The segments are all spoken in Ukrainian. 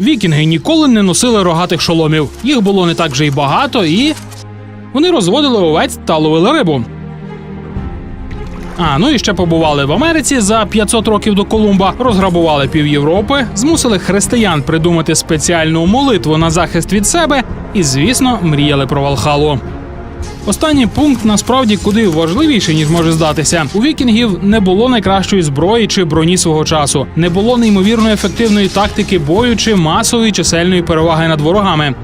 Вікінги ніколи не носили рогатих шоломів. Їх було не так вже й багато, і вони розводили овець та ловили рибу. А ну і ще побували в Америці за 500 років до Колумба, розграбували пів Європи, змусили християн придумати спеціальну молитву на захист від себе, і, звісно, мріяли про Валхалу. Останній пункт насправді куди важливіший, ніж може здатися. У вікінгів не було найкращої зброї чи броні свого часу, не було неймовірно ефективної тактики бою чи масової чисельної переваги над ворогами.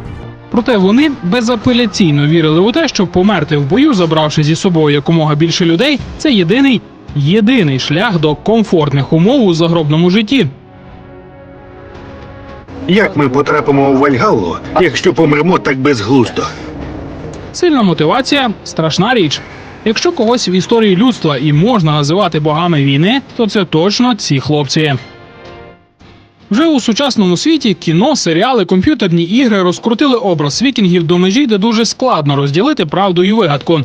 Проте вони безапеляційно вірили у те, що померти в бою, забравши зі собою якомога більше людей, це єдиний єдиний шлях до комфортних умов у загробному житті. Як ми потрапимо у Вальгаллу, якщо помремо так безглуздо? Сильна мотивація страшна річ. Якщо когось в історії людства і можна називати богами війни, то це точно ці хлопці. Вже у сучасному світі кіно, серіали, комп'ютерні ігри розкрутили образ вікінгів до межі, де дуже складно розділити правду і вигадку.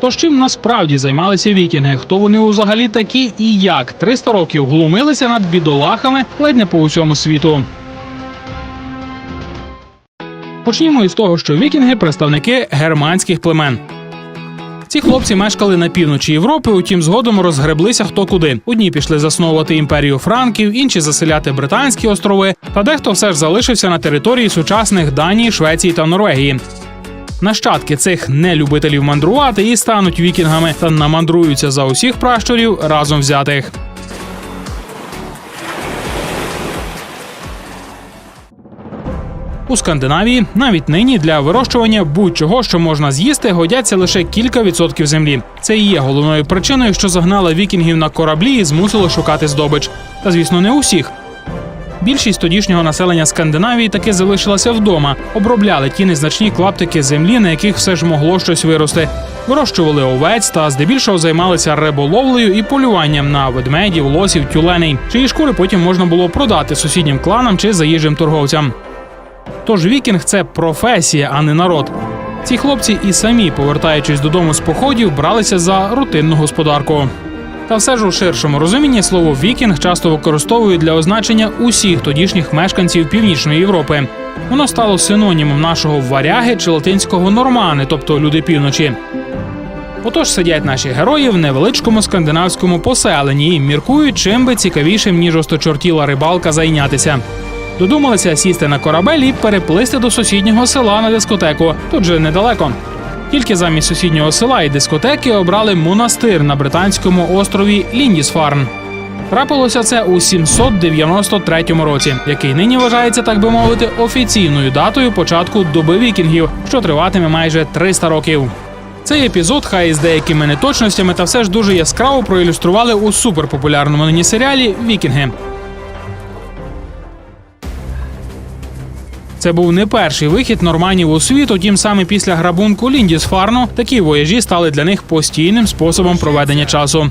Тож чим насправді займалися вікінги? Хто вони взагалі такі і як 300 років глумилися над бідолахами ледь не по усьому світу. Почнімо із того, що вікінги представники германських племен. Ці хлопці мешкали на півночі Європи, утім згодом розгреблися хто куди. Одні пішли засновувати імперію франків, інші заселяти британські острови, та дехто все ж залишився на території сучасних Данії, Швеції та Норвегії. Нащадки цих нелюбителів мандрувати і стануть вікінгами та намандруються за усіх пращурів разом взятих. У Скандинавії навіть нині для вирощування будь-чого, що можна з'їсти, годяться лише кілька відсотків землі. Це і є головною причиною, що загнала вікінгів на кораблі і змусило шукати здобич. Та звісно, не усіх. Більшість тодішнього населення Скандинавії таки залишилася вдома, обробляли ті незначні клаптики землі, на яких все ж могло щось вирости. Вирощували овець та здебільшого займалися риболовлею і полюванням на ведмедів, лосів, тюленей, чиї шкури потім можна було продати сусіднім кланам чи заїжджим торговцям. Тож вікінг це професія, а не народ. Ці хлопці і самі, повертаючись додому з походів, бралися за рутинну господарку. Та все ж у ширшому розумінні слово вікінг часто використовують для означення усіх тодішніх мешканців Північної Європи. Воно стало синонімом нашого варяги чи латинського нормани, тобто люди півночі. Отож сидять наші герої в невеличкому скандинавському поселенні і міркують, чим би цікавішим, ніж осточортіла рибалка зайнятися. Додумалися сісти на корабель і переплисти до сусіднього села на дискотеку. Тут же недалеко. Тільки замість сусіднього села і дискотеки обрали монастир на британському острові Ліндісфарн. Трапилося це у 793 році, який нині вважається, так би мовити, офіційною датою початку доби вікінгів, що триватиме майже 300 років. Цей епізод, хай з деякими неточностями, та все ж дуже яскраво проілюстрували у суперпопулярному нині серіалі Вікінги. Це був не перший вихід норманів у світ, утім саме після грабунку Ліндісфарну такі вояжі стали для них постійним способом проведення часу.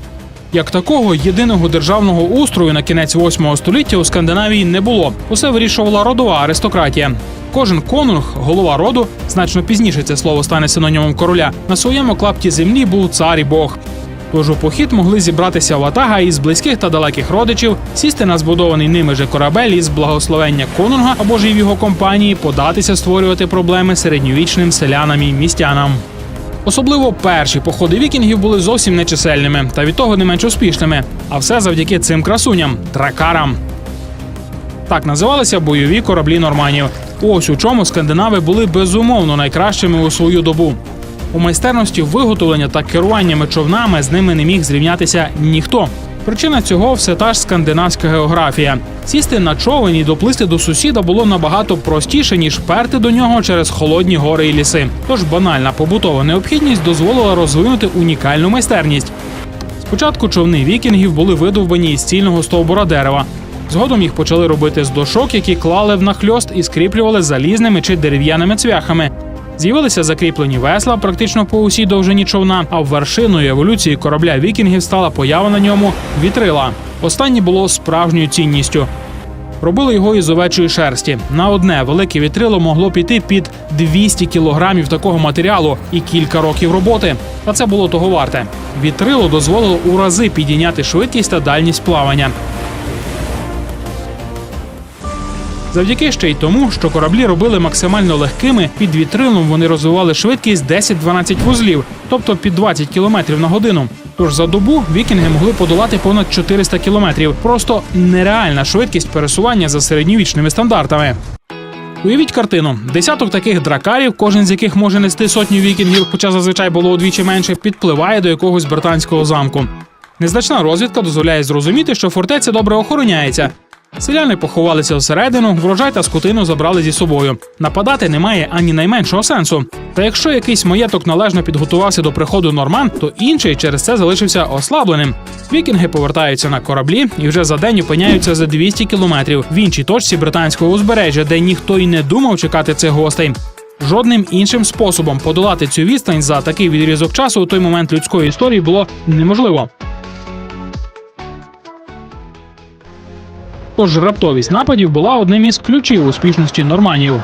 Як такого єдиного державного устрою на кінець 8 століття у Скандинавії не було. Усе вирішувала родова аристократія. Кожен конунг, голова роду, значно пізніше це слово стане синонімом короля. На своєму клапті землі був цар і бог. Тож у похід могли зібратися ватага із близьких та далеких родичів, сісти на збудований ними же корабель із благословення конунга або ж і в його компанії, податися створювати проблеми середньовічним селянам і містянам. Особливо перші походи вікінгів були зовсім нечисельними та від того не менш успішними. А все завдяки цим красуням тракарам. Так називалися бойові кораблі норманів. Ось у чому скандинави були безумовно найкращими у свою добу. У майстерності виготовлення та керуваннями човнами з ними не міг зрівнятися ніхто. Причина цього все та ж скандинавська географія. Сісти на човен і доплисти до сусіда було набагато простіше, ніж перти до нього через холодні гори і ліси. Тож банальна побутова необхідність дозволила розвинути унікальну майстерність. Спочатку човни вікінгів були видовбані із цільного стовбура дерева. Згодом їх почали робити з дошок, які клали в нахльост і скріплювали залізними чи дерев'яними цвяхами. З'явилися закріплені весла практично по усій довжині човна, а вершиною еволюції корабля вікінгів стала поява на ньому вітрила. Останнє було справжньою цінністю. Робили його із овечої шерсті. На одне велике вітрило могло піти під 200 кілограмів такого матеріалу і кілька років роботи. Та це було того варте. Вітрило дозволило у рази підійняти швидкість та дальність плавання. Завдяки ще й тому, що кораблі робили максимально легкими, під вітрилом вони розвивали швидкість 10-12 вузлів, тобто під 20 км на годину. Тож за добу вікінги могли подолати понад 400 км. Просто нереальна швидкість пересування за середньовічними стандартами. Уявіть картину: десяток таких дракарів, кожен з яких може нести сотню вікінгів, хоча зазвичай було удвічі менше, підпливає до якогось британського замку. Незначна розвідка дозволяє зрозуміти, що фортеця добре охороняється. Селяни поховалися всередину, врожай та скотину забрали зі собою. Нападати немає ані найменшого сенсу. Та якщо якийсь маєток належно підготувався до приходу норман, то інший через це залишився ослабленим. Вікінги повертаються на кораблі і вже за день опиняються за 200 кілометрів в іншій точці британського узбережжя, де ніхто й не думав чекати цих гостей. Жодним іншим способом подолати цю відстань за такий відрізок часу у той момент людської історії було неможливо. Тож раптовість нападів була одним із ключів успішності норманів.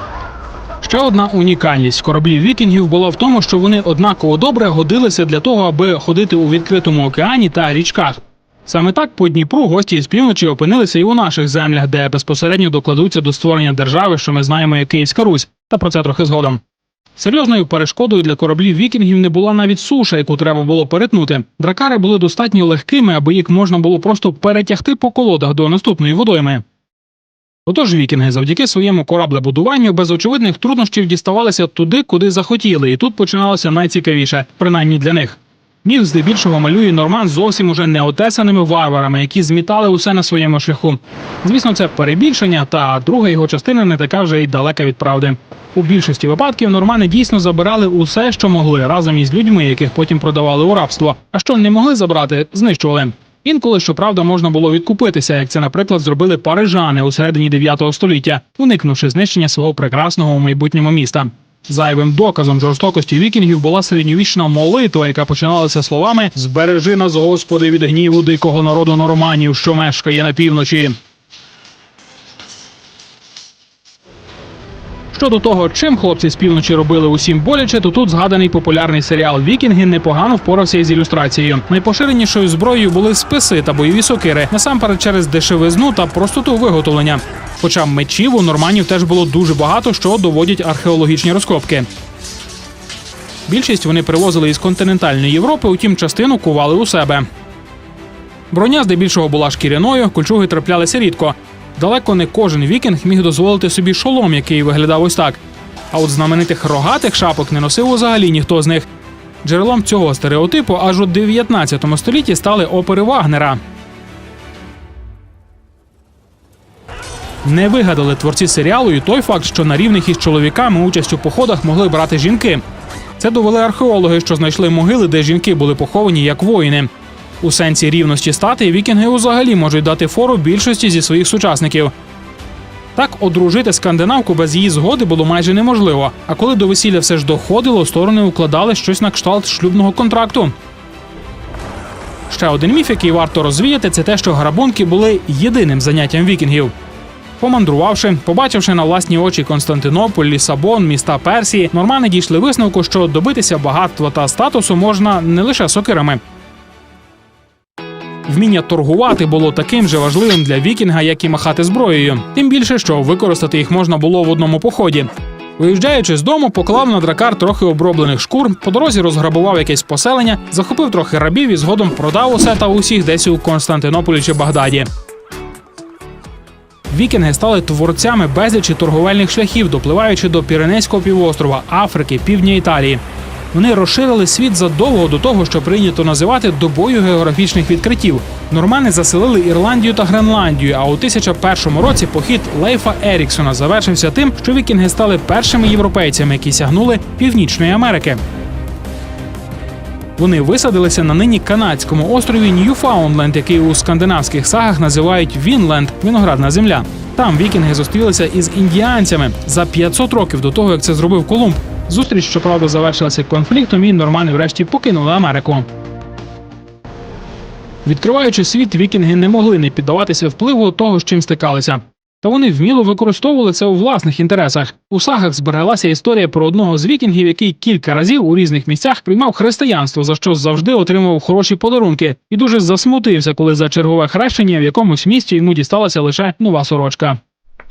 Ще одна унікальність кораблів вікінгів була в тому, що вони однаково добре годилися для того, аби ходити у відкритому океані та річках. Саме так по Дніпру гості з півночі опинилися і у наших землях, де безпосередньо докладуться до створення держави, що ми знаємо як Київська Русь, та про це трохи згодом. Серйозною перешкодою для кораблів вікінгів не була навіть суша, яку треба було перетнути. Дракари були достатньо легкими, аби їх можна було просто перетягти по колодах до наступної водойми. Отож вікінги завдяки своєму кораблебудуванню без очевидних труднощів діставалися туди, куди захотіли, і тут починалося найцікавіше, принаймні для них. Міф здебільшого малює норман зовсім уже неотесаними варварами, які змітали усе на своєму шляху. Звісно, це перебільшення, та друга його частина не така вже й далека від правди. У більшості випадків нормани дійсно забирали усе, що могли, разом із людьми, яких потім продавали у рабство. А що не могли забрати, знищували. Інколи, щоправда, можна було відкупитися, як це, наприклад, зробили парижани у середині 9 століття, уникнувши знищення свого прекрасного у майбутньому міста. Зайвим доказом жорстокості вікінгів була середньовічна молитва, яка починалася словами Збережи нас, Господи, від гніву дикого народу норманів, що мешкає на півночі. Щодо того, чим хлопці з півночі робили усім боляче, то тут згаданий популярний серіал Вікінги непогано впорався із ілюстрацією. Найпоширенішою зброєю були списи та бойові сокири, насамперед через дешевизну та простоту виготовлення. Хоча мечів у норманів теж було дуже багато, що доводять археологічні розкопки. Більшість вони привозили із континентальної Європи, утім частину кували у себе. Броня здебільшого була шкіряною, кольчуги траплялися рідко. Далеко не кожен вікінг міг дозволити собі шолом, який виглядав ось так. А от знаменитих рогатих шапок не носив взагалі ніхто з них. Джерелом цього стереотипу аж у 19 столітті стали опери Вагнера. Не вигадали творці серіалу і той факт, що на рівних із чоловіками участь у походах могли брати жінки. Це довели археологи, що знайшли могили, де жінки були поховані як воїни. У сенсі рівності стати вікінги взагалі можуть дати фору більшості зі своїх сучасників. Так, одружити скандинавку без її згоди було майже неможливо. А коли до весілля все ж доходило, сторони укладали щось на кшталт шлюбного контракту. Ще один міф, який варто розвіяти, це те, що грабунки були єдиним заняттям вікінгів. Помандрувавши, побачивши на власні очі Константинополь, Лісабон, міста Персії, нормани дійшли висновку, що добитися багатства та статусу можна не лише сокирами. Вміння торгувати було таким же важливим для вікінга, як і махати зброєю. Тим більше, що використати їх можна було в одному поході. Виїжджаючи з дому, поклав на дракар трохи оброблених шкур, по дорозі розграбував якесь поселення, захопив трохи рабів і згодом продав усе та усіх десь у Константинополі чи Багдаді. Вікінги стали творцями безлічі торговельних шляхів, допливаючи до Піренейського півострова, Африки, півдня Італії. Вони розширили світ задовго до того, що прийнято називати добою географічних відкриттів. Нормани заселили Ірландію та Гренландію. А у 1001 році похід Лейфа Еріксона завершився тим, що вікінги стали першими європейцями, які сягнули Північної Америки. Вони висадилися на нині канадському острові Ньюфаундленд, який у скандинавських сагах називають Вінленд виноградна земля. Там вікінги зустрілися із індіанцями за 500 років до того, як це зробив Колумб. Зустріч, щоправда, завершилася конфліктом, і нормани врешті покинули Америку. Відкриваючи світ, вікінги не могли не піддаватися впливу того, з чим стикалися. Та вони вміло використовували це у власних інтересах. У сагах збереглася історія про одного з вікінгів, який кілька разів у різних місцях приймав християнство, за що завжди отримував хороші подарунки, і дуже засмутився, коли за чергове хрещення в якомусь місті йому дісталася лише нова сорочка.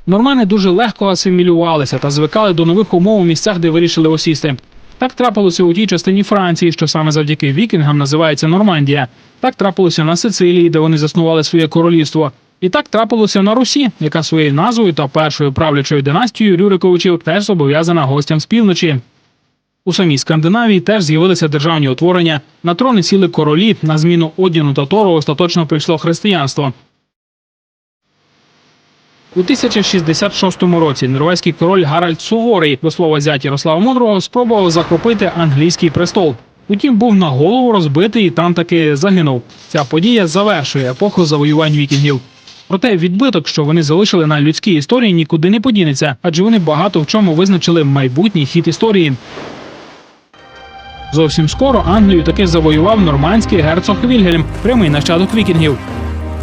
Нормани дуже легко асимілювалися та звикали до нових умов у місцях, де вирішили осісти. Так трапилося у тій частині Франції, що саме завдяки вікінгам називається Нормандія. Так трапилося на Сицилії, де вони заснували своє королівство. І так трапилося на Русі, яка своєю назвою та першою правлячою династією Рюриковичів теж зобов'язана гостям з півночі. У самій Скандинавії теж з'явилися державні утворення. На трони сіли королі. На зміну Одіну та Тору остаточно прийшло християнство. У 1066 році норвезький король Гаральд Суворий, до слова зять Ярослава Мудрого, спробував захопити англійський престол. Утім, був на голову розбитий і там таки загинув. Ця подія завершує епоху завоювань вікінгів. Проте відбиток, що вони залишили на людській історії, нікуди не подінеться, адже вони багато в чому визначили майбутній хід історії. Зовсім скоро Англію таки завоював нормандський герцог Вільгельм, прямий нащадок вікінгів.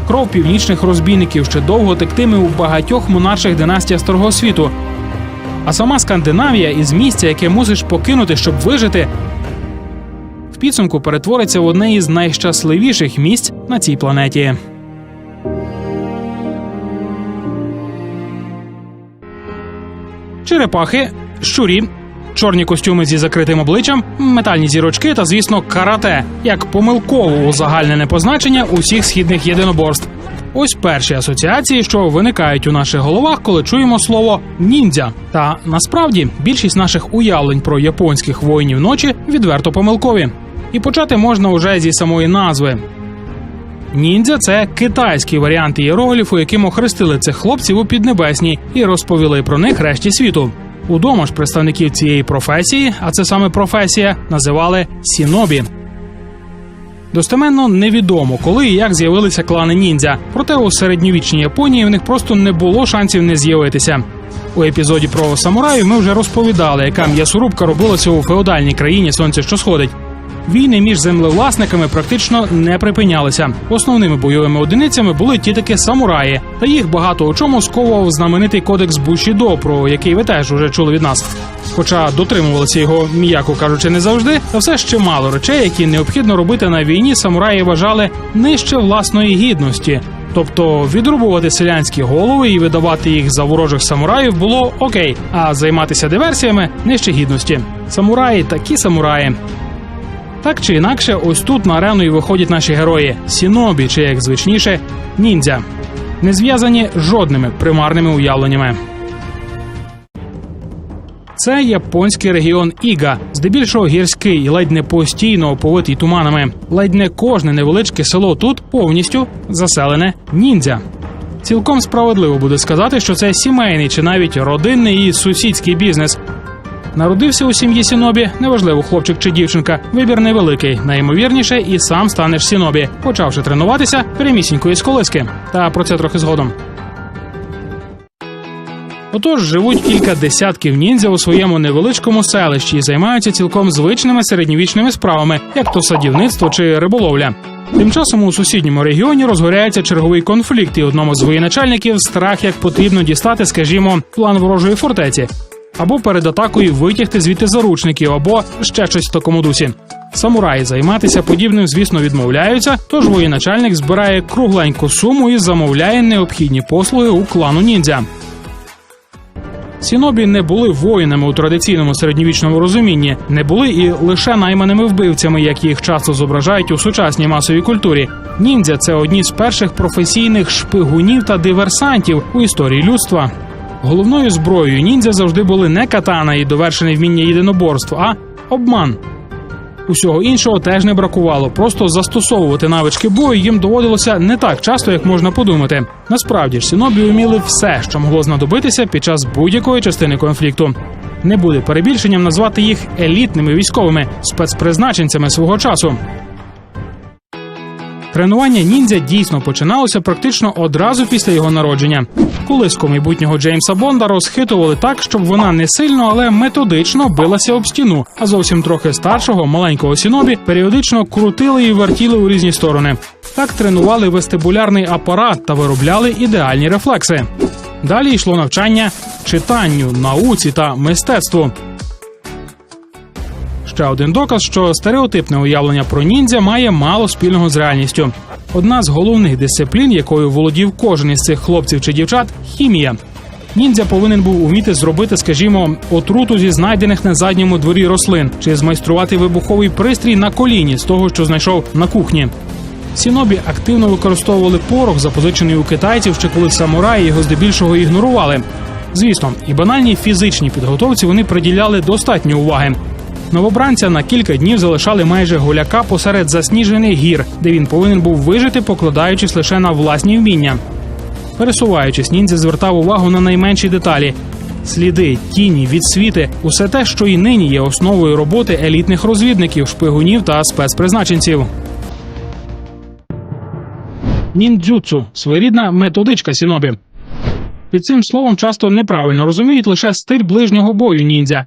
Кров північних розбійників ще довго тектиме у багатьох монарших династіях старого світу. А сама Скандинавія із місця, яке мусиш покинути, щоб вижити, в підсумку перетвориться в одне із найщасливіших місць на цій планеті. Черепахи, щурі, чорні костюми зі закритим обличчям, метальні зірочки та, звісно, карате як помилково узагальнене позначення усіх східних єдиноборств. Ось перші асоціації, що виникають у наших головах, коли чуємо слово ніндзя. Та насправді більшість наших уявлень про японських воїнів ночі відверто помилкові. І почати можна уже зі самої назви. Ніндзя це китайський варіант ієрогліфу, яким охрестили цих хлопців у Піднебесній і розповіли про них решті світу. Удома ж представників цієї професії, а це саме професія, називали сінобі. Достеменно невідомо, коли і як з'явилися клани ніндзя. Проте у середньовічній Японії в них просто не було шансів не з'явитися. У епізоді про самураїв ми вже розповідали, яка м'ясорубка робилася у феодальній країні сонце, що сходить. Війни між землевласниками практично не припинялися. Основними бойовими одиницями були ті таки самураї, та їх багато у чому сковував знаменитий кодекс Бушідо, про який ви теж уже чули від нас. Хоча дотримувалися його, м'яко кажучи, не завжди, та все ще мало речей, які необхідно робити на війні, самураї вважали нижче власної гідності. Тобто відрубувати селянські голови і видавати їх за ворожих самураїв було окей, а займатися диверсіями нижче гідності. Самураї такі самураї. Так чи інакше, ось тут на арену і виходять наші герої сінобі, чи як звичніше, ніндзя, не зв'язані жодними примарними уявленнями. Це японський регіон Іга, здебільшого гірський і ледь не постійно оповитий туманами. Ледь не кожне невеличке село тут повністю заселене ніндзя. Цілком справедливо буде сказати, що це сімейний чи навіть родинний і сусідський бізнес. Народився у сім'ї Сінобі, неважливо, хлопчик чи дівчинка. Вибір невеликий. Найімовірніше, і сам станеш Сінобі, почавши тренуватися прямісінької з колиски. Та про це трохи згодом. Отож, живуть кілька десятків ніндзя у своєму невеличкому селищі і займаються цілком звичними середньовічними справами, як то садівництво чи риболовля. Тим часом у сусідньому регіоні розгоряється черговий конфлікт, і одному з воєначальників страх як потрібно дістати, скажімо, план ворожої фортеці, або перед атакою витягти звідти заручників, або ще щось в такому дусі. Самураї займатися подібним, звісно, відмовляються. Тож воєначальник збирає кругленьку суму і замовляє необхідні послуги у клану ніндзя. Сінобі не були воїнами у традиційному середньовічному розумінні, не були і лише найманими вбивцями, як їх часто зображають у сучасній масовій культурі. Ніндзя це одні з перших професійних шпигунів та диверсантів у історії людства. Головною зброєю ніндзя завжди були не катана і довершене вміння єдиноборств, а обман. Усього іншого теж не бракувало. Просто застосовувати навички бою їм доводилося не так часто, як можна подумати. Насправді ж сінобі вміли все, що могло знадобитися під час будь-якої частини конфлікту. Не буде перебільшенням назвати їх елітними військовими спецпризначенцями свого часу. Тренування ніндзя дійсно починалося практично одразу після його народження. Колиску майбутнього Джеймса Бонда розхитували так, щоб вона не сильно, але методично билася об стіну. А зовсім трохи старшого маленького сінобі періодично крутили і вертіли у різні сторони. Так тренували вестибулярний апарат та виробляли ідеальні рефлекси. Далі йшло навчання читанню, науці та мистецтву. Ще один доказ, що стереотипне уявлення про ніндзя має мало спільного з реальністю. Одна з головних дисциплін, якою володів кожен із цих хлопців чи дівчат хімія. Ніндзя повинен був уміти зробити, скажімо, отруту зі знайдених на задньому дворі рослин чи змайструвати вибуховий пристрій на коліні з того, що знайшов на кухні. Сінобі активно використовували порох, запозичений у китайців, ще коли самураї його здебільшого ігнорували. Звісно, і банальній фізичній підготовці вони приділяли достатньо уваги. Новобранця на кілька днів залишали майже голяка посеред засніжених гір, де він повинен був вижити, покладаючись лише на власні вміння. Пересуваючись, ніндзя звертав увагу на найменші деталі: сліди, тіні, відсвіти усе те, що і нині є основою роботи елітних розвідників, шпигунів та спецпризначенців. Ніндзюцу своєрідна методичка сінобі. Під цим словом часто неправильно розуміють лише стиль ближнього бою ніндзя.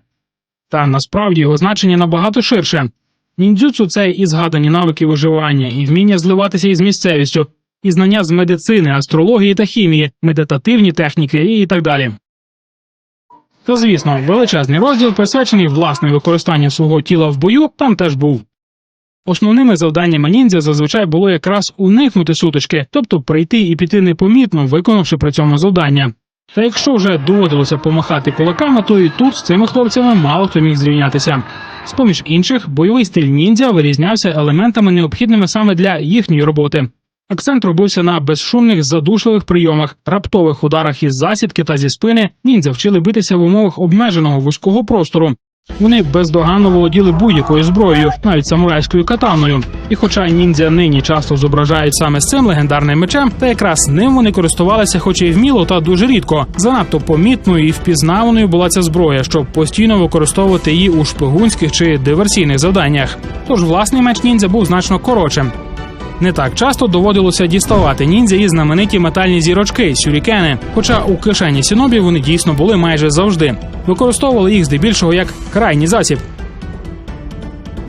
Та насправді його значення набагато ширше. Ніндзюцу це і згадані навики виживання, і вміння зливатися із місцевістю, і знання з медицини, астрології та хімії, медитативні техніки і так далі. Та звісно, величезний розділ, присвячений власне використанню свого тіла в бою, там теж був. Основними завданнями ніндзя зазвичай було якраз уникнути сутички, тобто прийти і піти непомітно, виконавши при цьому завдання. Та якщо вже доводилося помахати кулаками, то і тут з цими хлопцями мало хто міг зрівнятися. З поміж інших, бойовий стиль ніндзя вирізнявся елементами, необхідними саме для їхньої роботи. Акцент робився на безшумних задушливих прийомах, раптових ударах із засідки та зі спини. Ніндзя вчили битися в умовах обмеженого вузького простору. Вони бездоганно володіли будь-якою зброєю, навіть самурайською катаною. І хоча ніндзя нині часто зображають саме з цим легендарним мечем, та якраз ним вони користувалися, хоч і вміло, та дуже рідко. Занадто помітною і впізнаваною була ця зброя, щоб постійно використовувати її у шпигунських чи диверсійних завданнях. Тож власний меч ніндзя був значно коротшим. Не так часто доводилося діставати ніндзя і знамениті метальні зірочки сюрікени. Хоча у кишені сінобі вони дійсно були майже завжди. Використовували їх здебільшого як крайній засіб.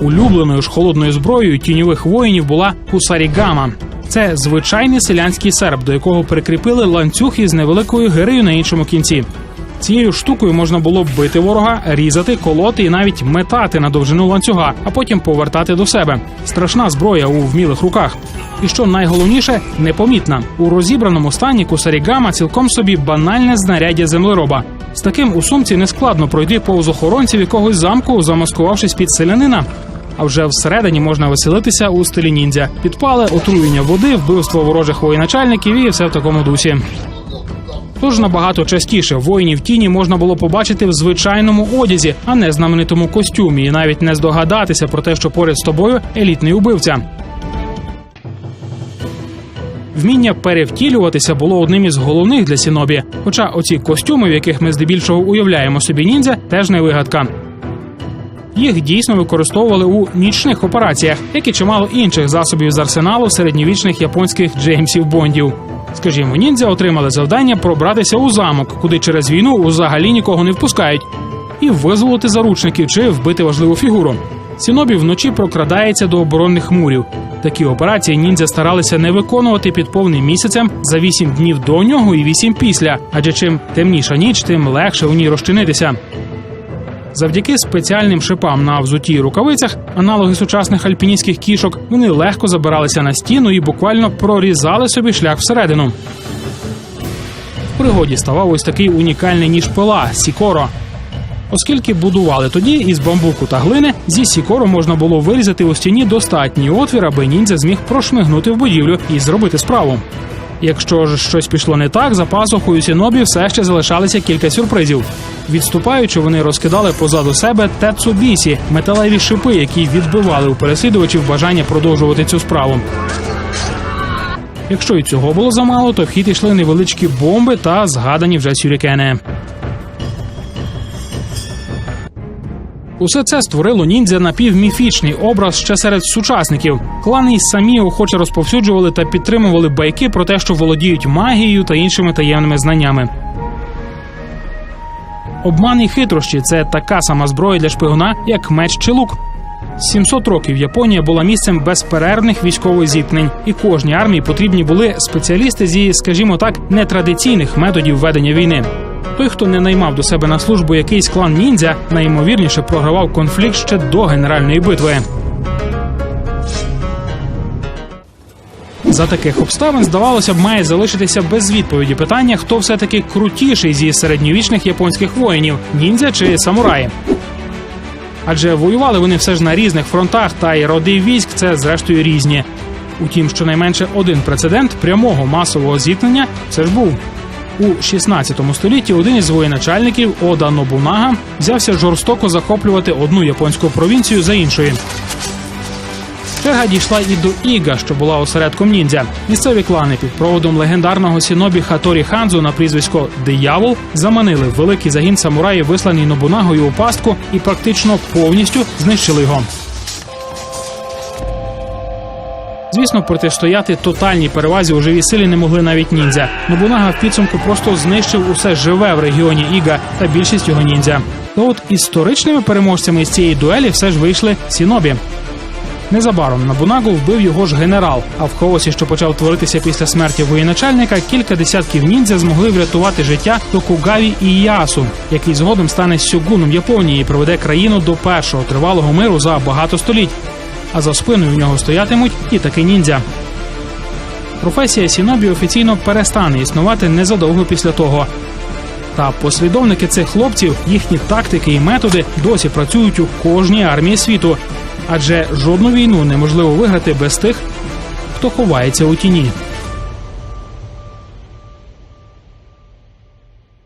Улюбленою ж холодною зброєю тіньових воїнів була кусарігама. Це звичайний селянський серп, до якого прикріпили ланцюг із невеликою гирею на іншому кінці. Цією штукою можна було бити ворога, різати, колоти і навіть метати на довжину ланцюга, а потім повертати до себе. Страшна зброя у вмілих руках. І що найголовніше, непомітна у розібраному стані кусарігама цілком собі банальне знаряддя землероба. З таким у сумці не складно пройти повз охоронців якогось замку, замаскувавшись під селянина. А вже всередині можна веселитися у стилі ніндзя. Підпали, отруєння води, вбивство ворожих воєначальників і все в такому дусі. Тож набагато частіше воїнів тіні можна було побачити в звичайному одязі, а не знаменитому костюмі, і навіть не здогадатися про те, що поряд з тобою елітний убивця. Вміння перевтілюватися було одним із головних для Сінобі. Хоча оці костюми, в яких ми здебільшого уявляємо собі ніндзя, теж не вигадка. Їх дійсно використовували у нічних операціях, як і чимало інших засобів з арсеналу середньовічних японських Джеймсів Бондів. Скажімо, ніндзя отримали завдання пробратися у замок, куди через війну взагалі нікого не впускають, і визволити заручників чи вбити важливу фігуру. Сінобі вночі прокрадається до оборонних мурів. Такі операції ніндзя старалися не виконувати під повним місяцем за 8 днів до нього і 8 після, адже чим темніша ніч, тим легше у ній розчинитися. Завдяки спеціальним шипам на взуті й рукавицях, аналоги сучасних альпіністських кішок, вони легко забиралися на стіну і буквально прорізали собі шлях всередину. В пригоді ставав ось такий унікальний ніж пила сікоро. Оскільки будували тоді із бамбуку та глини, зі сікору можна було вирізати у стіні достатній отвір, аби ніндзя зміг прошмигнути в будівлю і зробити справу. Якщо ж щось пішло не так, за пазухою сінобі все ще залишалися кілька сюрпризів. Відступаючи, вони розкидали позаду себе тецубісі – металеві шипи, які відбивали у переслідувачів бажання продовжувати цю справу. Якщо і цього було замало, то в хід йшли невеличкі бомби та згадані вже сюрікени. Усе це створило ніндзя напівміфічний образ ще серед сучасників. Клани й самі охоче розповсюджували та підтримували байки про те, що володіють магією та іншими таємними знаннями. Обман і хитрощі це така сама зброя для шпигуна, як меч чи лук. 700 років Японія була місцем безперервних військових зіткнень, і кожній армії потрібні були спеціалісти зі, скажімо так, нетрадиційних методів ведення війни. Той, хто не наймав до себе на службу якийсь клан ніндзя, найімовірніше програвав конфлікт ще до генеральної битви. За таких обставин, здавалося б, має залишитися без відповіді питання, хто все таки крутіший зі середньовічних японських воїнів ніндзя чи самураї. Адже воювали вони все ж на різних фронтах, та й роди військ це зрештою різні. Утім, щонайменше один прецедент прямого масового зіткнення все ж був. У 16 столітті один із воєначальників Ода Нобунага взявся жорстоко захоплювати одну японську провінцію за іншою. Черга дійшла і до Іга, що була осередком ніндзя. Місцеві клани під проводом легендарного сінобі Хаторі Ханзу на прізвисько Диявол заманили великий загін самураїв, висланий Нобунагою у пастку, і практично повністю знищили його. Звісно, протистояти тотальній перевазі у живій силі не могли навіть ніндзя. Нобунага в підсумку просто знищив усе живе в регіоні Іга та більшість його ніндзя. Та от історичними переможцями з цієї дуелі все ж вийшли сінобі. Незабаром Набунагу вбив його ж генерал. А в хаосі, що почав творитися після смерті воєначальника, кілька десятків ніндзя змогли врятувати життя Токугаві Іясу, який згодом стане сюгуном Японії і приведе країну до першого тривалого миру за багато століть. А за спиною в нього стоятимуть і таки ніндзя. Професія Сінобі офіційно перестане існувати незадовго після того. Та послідовники цих хлопців, їхні тактики і методи досі працюють у кожній армії світу, адже жодну війну неможливо виграти без тих, хто ховається у тіні.